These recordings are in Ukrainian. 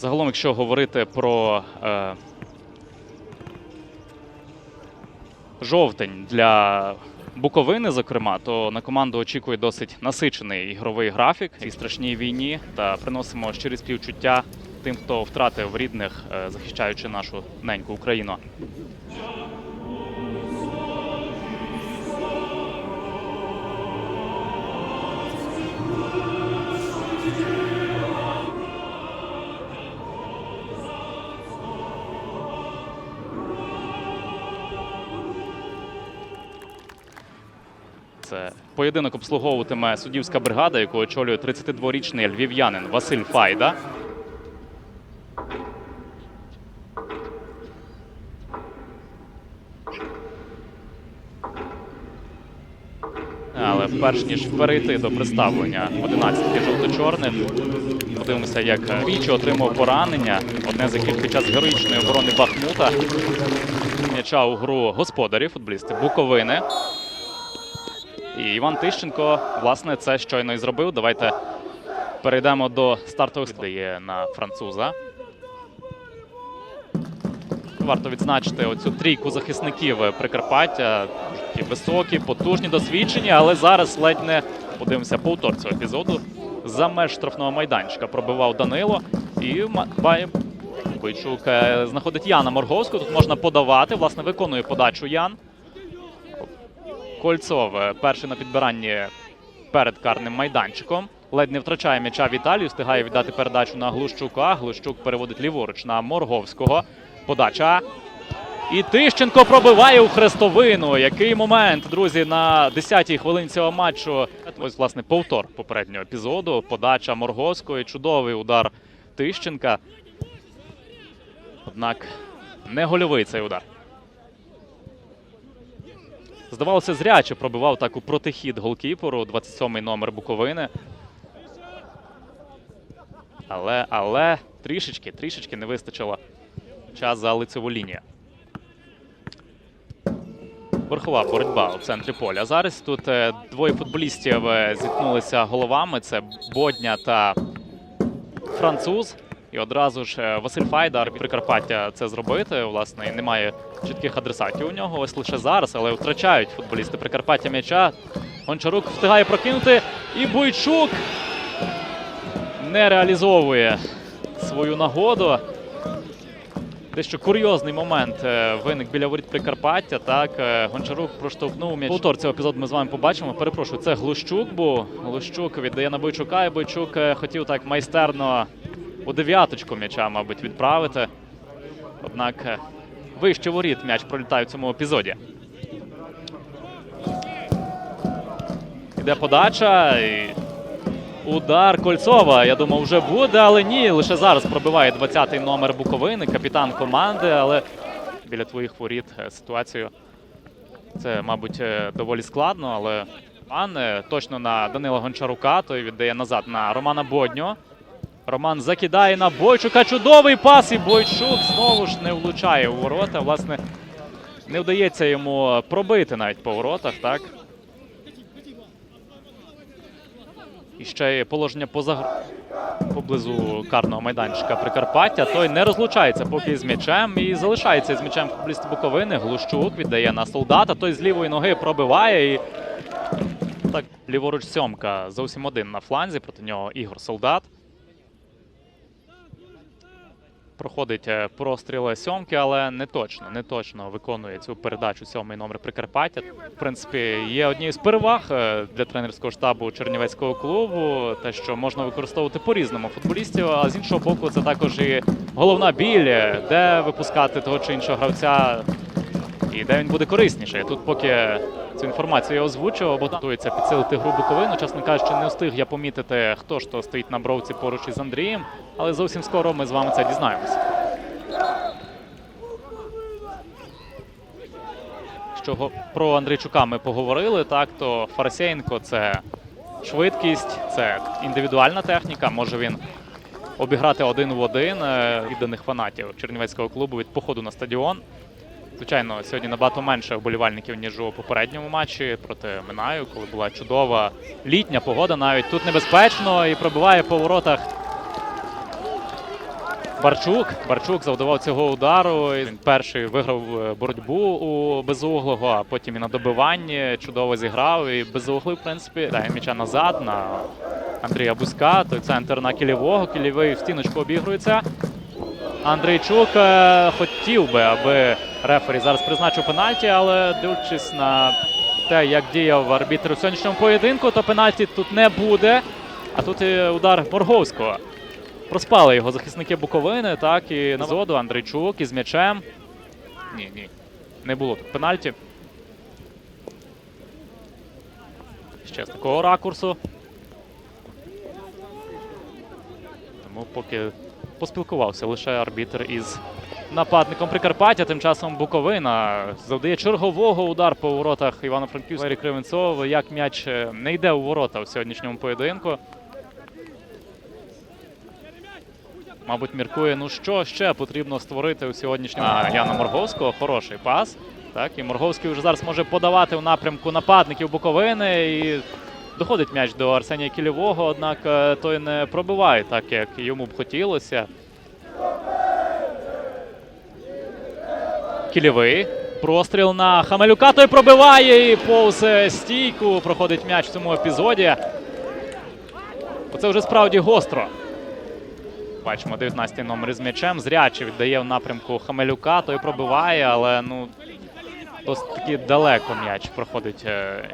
Загалом, якщо говорити про е, жовтень для Буковини, зокрема, то на команду очікує досить насичений ігровий графік і страшній війні. Та приносимо щирі співчуття тим, хто втратив рідних, е, захищаючи нашу неньку Україну. Це поєдинок обслуговуватиме суддівська бригада, яку очолює 32-річний львів'янин Василь Файда. Але перш ніж перейти до представлення 11 жовто-чорних, подивимося, як Вічо отримав поранення. Одне з яких час героїчної оборони Бахмута. М'яча у гру господарі, футболісти Буковини. І Іван Тищенко, власне, це щойно і зробив. Давайте перейдемо до стартових дає на француза. Варто відзначити оцю трійку захисників Прикарпаття. Такі високі, потужні, досвідчені, але зараз ледь не подивимося повтор цього епізоду. За меж штрафного майданчика пробивав Данило. І Бойчук е, знаходить Яна Морговську. Тут можна подавати. Власне, виконує подачу Ян. Кольцов е, перший на підбиранні перед карним майданчиком. Ледь не втрачає м'яча Віталію, встигає віддати передачу на Глущука. Глущук переводить ліворуч на Морговського. Подача. І Тищенко пробиває у хрестовину. Який момент, друзі, на 10-й хвилині цього матчу. Ось, власне, повтор попереднього епізоду. Подача Морговського. і Чудовий удар Тищенка. Однак не гольовий цей удар. Здавалося, зряче пробивав так у протихід голкіперу, 27-й номер Буковини. Але, але трішечки, трішечки не вистачило час за лицеву лінію. Верхова боротьба у центрі поля. Зараз тут е, двоє футболістів е, зіткнулися головами. Це Бодня та француз. І одразу ж е, Василь Файдар Прикарпаття це зробити. Власне, і немає чітких адресатів у нього. Ось лише зараз, але втрачають футболісти Прикарпаття м'яча. Гончарук встигає прокинути. І Бойчук не реалізовує свою нагоду. Дещо курйозний момент е, виник біля воріт Прикарпаття. Так, е, Гончарук проштовхнув м'яч. Повтор цього епізоду ми з вами побачимо. Перепрошую, це Глущук був. Глущук віддає на Бойчука, і Бойчук хотів так майстерно у дев'яточку м'яча, мабуть, відправити. Однак е, вище воріт м'яч пролітає в цьому епізоді. Іде подача. І Удар Кольцова, я думав, вже буде, але ні. Лише зараз пробиває 20-й номер Буковини, капітан команди. Але біля твоїх воріт е, ситуацію це, мабуть, е, доволі складно. Але пан точно на Данила Гончарука, той віддає назад на Романа Бодню. Роман закидає на Бойчука. Чудовий пас, і Бойчук знову ж не влучає у ворота. Власне, не вдається йому пробити навіть по воротах, так? І ще є положення поза поблизу карного майданчика Прикарпаття. Той не розлучається поки з м'ячем і залишається з м'ячем футболіст Буковини. Глущук віддає на солдата. Той з лівої ноги пробиває. І так ліворуч сьомка зовсім один на фланзі. Проти нього Ігор Солдат. Проходить е, простріл сьомки, але не точно, не точно виконує цю передачу сьомий номер Прикарпаття. В принципі, є однією з переваг е, для тренерського штабу Чернівецького клубу, те, що можна використовувати по-різному футболістів, а з іншого боку, це також і головна біль, е, де випускати того чи іншого гравця і де він буде корисніший. Тут поки цю інформацію я озвучував, бо готується підсилити гру Буковину. Чесно кажучи, не встиг я помітити, хто ж то стоїть на бровці поруч із Андрієм, але зовсім скоро ми з вами це дізнаємося. Що про Андрійчука ми поговорили, так то Фарасєєнко це швидкість, це індивідуальна техніка. Може він обіграти один в один е, відданих фанатів Чернівецького клубу від походу на стадіон. Звичайно, сьогодні набагато менше вболівальників, ніж у попередньому матчі проти Минаю, коли була чудова літня погода. Навіть тут небезпечно і пробиває по воротах Барчук. Барчук завдавав цього удару. Він перший виграв е, боротьбу у безуглого, а потім і на добиванні чудово зіграв. І безуглий, в принципі, дає м'яча назад на Андрія Бузька. Той центр на кілівого. Кілівий в стіночку обігрується. Андрійчук е, хотів би, аби рефері зараз призначив пенальті, але дивлячись на те, як діяв арбітр у сьогоднішньому поєдинку, то пенальті тут не буде. А тут і удар Морговського. Проспали його захисники Буковини, так, і на зоду Андрійчук із м'ячем. Ні, ні. Не було тут пенальті. Ще з такого ракурсу. Тому поки поспілкувався лише арбітр із нападником Прикарпаття. Тим часом Буковина завдає чергового удар по воротах Івано-Франківська Валерій Кривенцов. Як м'яч е, не йде у ворота у сьогоднішньому поєдинку. Мабуть, міркує, ну що ще потрібно створити у сьогоднішньому а, Яна Морговського. Хороший пас. Так, і Морговський вже зараз може подавати у напрямку нападників Буковини. І доходить м'яч до Арсенія Кілєвого, однак е, той не пробиває так, як йому б хотілося. Кілєвий. Простріл на Хамелюка. Той пробиває і повз е, стійку проходить м'яч в цьому епізоді. Оце вже справді гостро. Бачимо 19-й номер із м'ячем. Зряче віддає в напрямку Хамелюка, той пробиває, але ну досить таки далеко м'яч проходить е,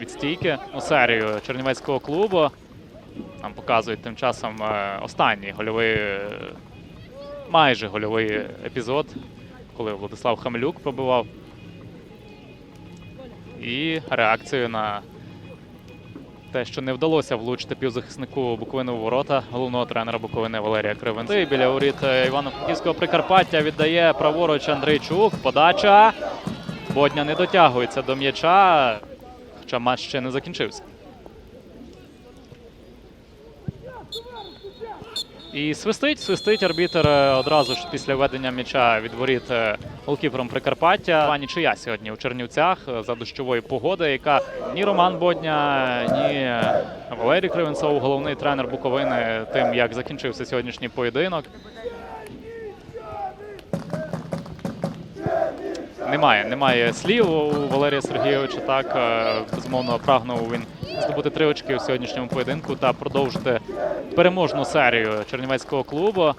від стійки у серію Чернівецького клубу. Нам показують тим часом е, останній гольовий, майже гольовий епізод, коли Владислав Хамелюк пробивав. І реакцію на те, що не вдалося влучити півзахиснику Буковини у ворота головного тренера Буковини Валерія Кривенця. І Біля воріт е, Івано-Франківського Прикарпаття віддає праворуч Андрійчук. Подача. Бодня не дотягується до м'яча, хоча матч ще не закінчився. І свистить, свистить арбітер е, одразу ж після введення м'яча від воріт е, голкіпером Прикарпаття. Нічия сьогодні у Чернівцях е, за дощової погоди, яка ні Роман Бодня, ні Валерій Кривенцов, головний тренер Буковини, тим як закінчився сьогоднішній поєдинок. Немає, немає слів у Валерія Сергійовича. Так безумовно прагнув він здобути три очки у сьогоднішньому поєдинку та продовжити переможну серію чернівецького клубу.